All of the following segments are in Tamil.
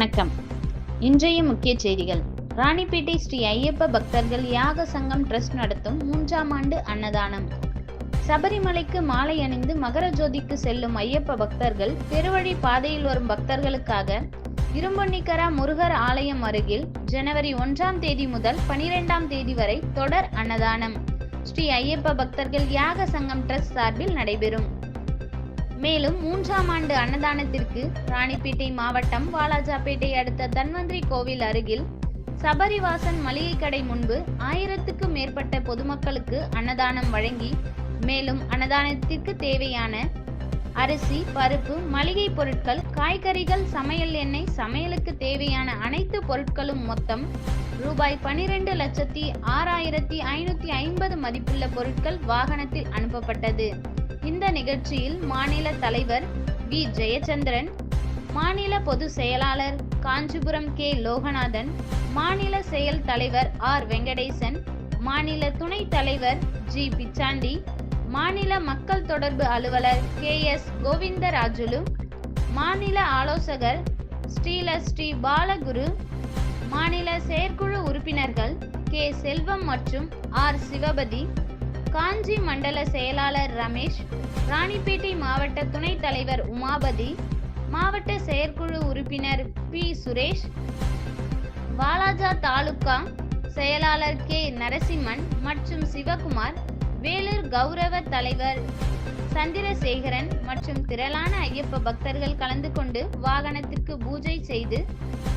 வணக்கம். இன்றைய முக்கிய செய்திகள். ராணிப்பேட்டை ஸ்ரீ ஐயப்ப பக்தர்கள் யாக சங்கம் ட்ரஸ்ட் நடத்தும் மூன்றாம் ஆண்டு அன்னதானம். சபரிமலைக்கு மாலை அணிந்து மகர ஜோதிக்கு செல்லும் ஐயப்ப பக்தர்கள் பெருவழி பாதையில் வரும் பக்தர்களுக்காக இரும்பொன்னிக்கரா முருகர் ஆலயம் அருகில் ஜனவரி ஒன்றாம் தேதி முதல் பனிரெண்டாம் தேதி வரை தொடர் அன்னதானம். ஸ்ரீ ஐயப்ப பக்தர்கள் யாக சங்கம் ட்ரஸ்ட் சார்பில் நடைபெறும். மேலும் மூன்றாம் ஆண்டு அன்னதானத்திற்கு ராணிப்பேட்டை மாவட்டம் வாலாஜாப்பேட்டை அடுத்த தன்வந்திரி கோவில் அருகில் சபரிவாசன் மளிகை கடை முன்பு ஆயிரத்துக்கும் மேற்பட்ட பொதுமக்களுக்கு அன்னதானம் வழங்கி மேலும் அன்னதானத்திற்கு தேவையான அரிசி பருப்பு மளிகை பொருட்கள் காய்கறிகள் சமையல் எண்ணெய் சமையலுக்கு தேவையான அனைத்து பொருட்களும் மொத்தம் ரூபாய் பனிரெண்டு லட்சத்தி ஆறாயிரத்தி ஐநூத்தி ஐம்பது மதிப்புள்ள பொருட்கள் வாகனத்தில் அனுப்பப்பட்டது. இந்த நிகழ்ச்சியில் மாநில தலைவர் வி. ஜெயச்சந்திரன் மாநில பொது செயலாளர் காஞ்சிபுரம் கே. லோகநாதன் மாநில செயல் தலைவர் ஆர். வெங்கடேசன் மாநில துணைத் தலைவர் ஜி. பிச்சாண்டி மாநில மக்கள் தொடர்பு அலுவலர் கே. எஸ். கோவிந்தராஜுலு மாநில ஆலோசகர் ஸ்ரீல ஸ்ரீ. பாலகுரு மாநில செயற்குழு உறுப்பினர்கள் கே. செல்வம் மற்றும் ஆர். சிவபதி காஞ்சி மண்டல செயலாளர் ரமேஷ் ராணிப்பேட்டை மாவட்ட துணைத் தலைவர் உமாபதி மாவட்ட செயற்குழு உறுப்பினர் பி. சுரேஷ் வாலாஜா தாலுகா செயலாளர் கே. நரசிம்மன் மற்றும் சிவகுமார் வேலூர் கௌரவ தலைவர் சந்திரசேகரன் மற்றும் திரளான ஐயப்ப பக்தர்கள் கலந்து கொண்டு வாகனத்திற்கு பூஜை செய்து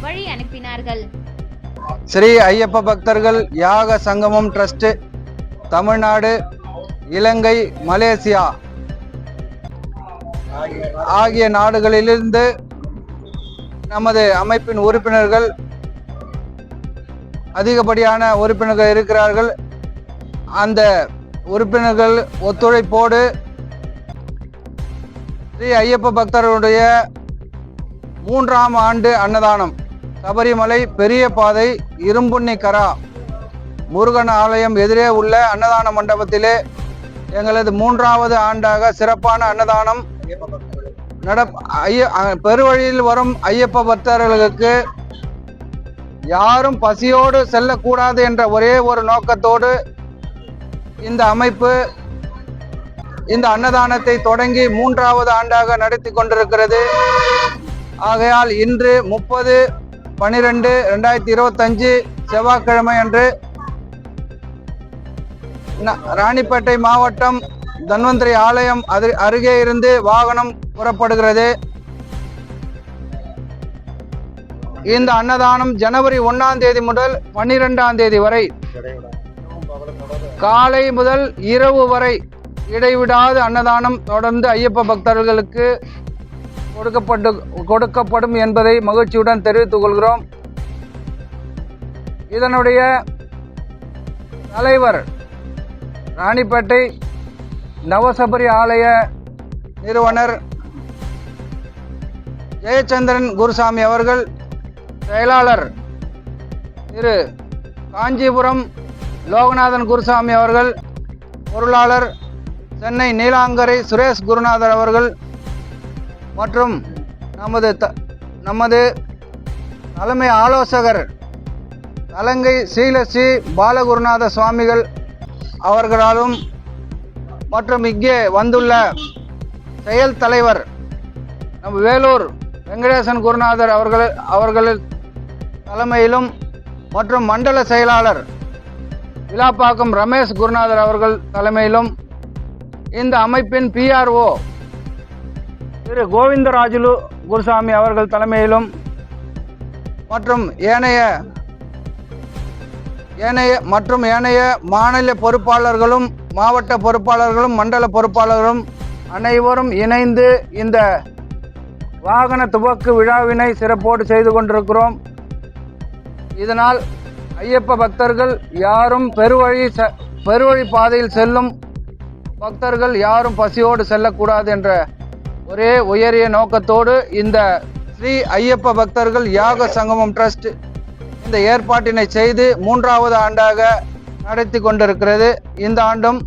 வழி அனுப்பினார்கள். ஸ்ரீ ஐயப்ப பக்தர்கள் யாக சங்கமம் டிரஸ்ட் தமிழ்நாடு இலங்கை மலேசியா ஆகிய நாடுகளிலிருந்து நமது அமைப்பின் உறுப்பினர்கள் அதிகப்படியான உறுப்பினர்கள் இருக்கிறார்கள். அந்த உறுப்பினர்கள் ஒத்துழைப்போடு ஸ்ரீ ஐயப்ப பக்தர்களுடைய மூன்றாம் ஆண்டு அன்னதானம் சபரிமலை பெரிய பாதை இரும்புன்னி கரா முருகன் ஆலயம் எதிரே உள்ள அன்னதான மண்டபத்திலே எங்களது மூன்றாவது ஆண்டாக சிறப்பான அன்னதானம் நட ஐய பெருவழியில் வரும் ஐயப்ப பக்தர்களுக்கு யாரும் பசியோடு செல்லக்கூடாது என்ற ஒரே ஒரு நோக்கத்தோடு இந்த அமைப்பு இந்த அன்னதானத்தை தொடங்கி மூன்றாவது ஆண்டாக நடத்தி கொண்டிருக்கிறது. ஆகையால் இன்று முப்பது பனிரெண்டு ரெண்டாயிரத்தி இருபத்தஞ்சு செவ்வாய்க்கிழமை அன்று ராணிப்பேட்டை மாவட்டம் தன்வந்திரி ஆலயம் அது அருகே இருந்து வாகனம் புறப்படுகிறது. இந்த அன்னதானம் ஜனவரி ஒன்றாம் தேதி முதல் பன்னிரெண்டாம் தேதி வரை காலை முதல் இரவு வரை இடைவிடாது அன்னதானம் தொடர்ந்து ஐயப்ப பக்தர்களுக்கு கொடுக்கப்பட்டு கொடுக்கப்படும் என்பதை மகிழ்ச்சியுடன் தெரிவித்துக் கொள்கிறோம். இதனுடைய தலைவர் ராணிப்பேட்டை நவசபரி ஆலய நிறுவனர் ஜெயச்சந்திரன் குருசாமி அவர்கள் செயலாளர் திரு காஞ்சிபுரம் லோகநாதன் குருசாமி அவர்கள் பொருளாளர் சென்னை நீலாங்கரை சுரேஷ் குருநாதர் அவர்கள் மற்றும் நமது த நமது தலைமை ஆலோசகர் அலங்கை ஸ்ரீலஸ்ரீ பாலகுருநாத சுவாமிகள் அவர்களாலும் மற்றும் இங்கே வந்துள்ள செயல் தலைவர் நம் வேலூர் வெங்கடேசன் குருநாதர் அவர்கள் அவர்கள் தலைமையிலும் மற்றும் மண்டல செயலாளர் விழாப்பாக்கம் ரமேஷ் குருநாதர் அவர்கள் தலைமையிலும் இந்த அமைப்பின் பிஆர்ஓ திரு கோவிந்தராஜுலு குருசாமி அவர்கள் தலைமையிலும் மற்றும் ஏனைய ஏனைய மற்றும் ஏனைய மாநில பொறுப்பாளர்களும் மாவட்ட பொறுப்பாளர்களும் மண்டல பொறுப்பாளர்களும் அனைவரும் இணைந்து இந்த வாகன துவக்கு விழாவினை சிறப்போடு செய்து கொண்டிருக்கிறோம். இதனால் ஐயப்ப பக்தர்கள் யாரும் பெருவழி செ- பெருவழி பாதையில் செல்லும் பக்தர்கள் யாரும் பசியோடு செல்லக்கூடாது என்ற ஒரே உயரிய நோக்கத்தோடு இந்த ஸ்ரீ ஐயப்ப பக்தர்கள் யாக சங்கமம் ட்ரஸ்ட் இந்த ஏற்பாட்டினை செய்து மூன்றாவது ஆண்டாக நடத்தி கொண்டிருக்கிறது. இந்த ஆண்டும்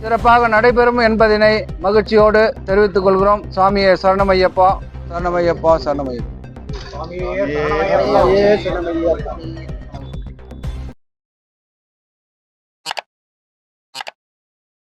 சிறப்பாக நடைபெறும் என்பதனை மகிழ்ச்சியோடு தெரிவித்துக் கொள்கிறோம். சுவாமியே சரணமையப்பா. சரணமையப்பா சரணமையப்பா. சுவாமியே சரணமையப்பா.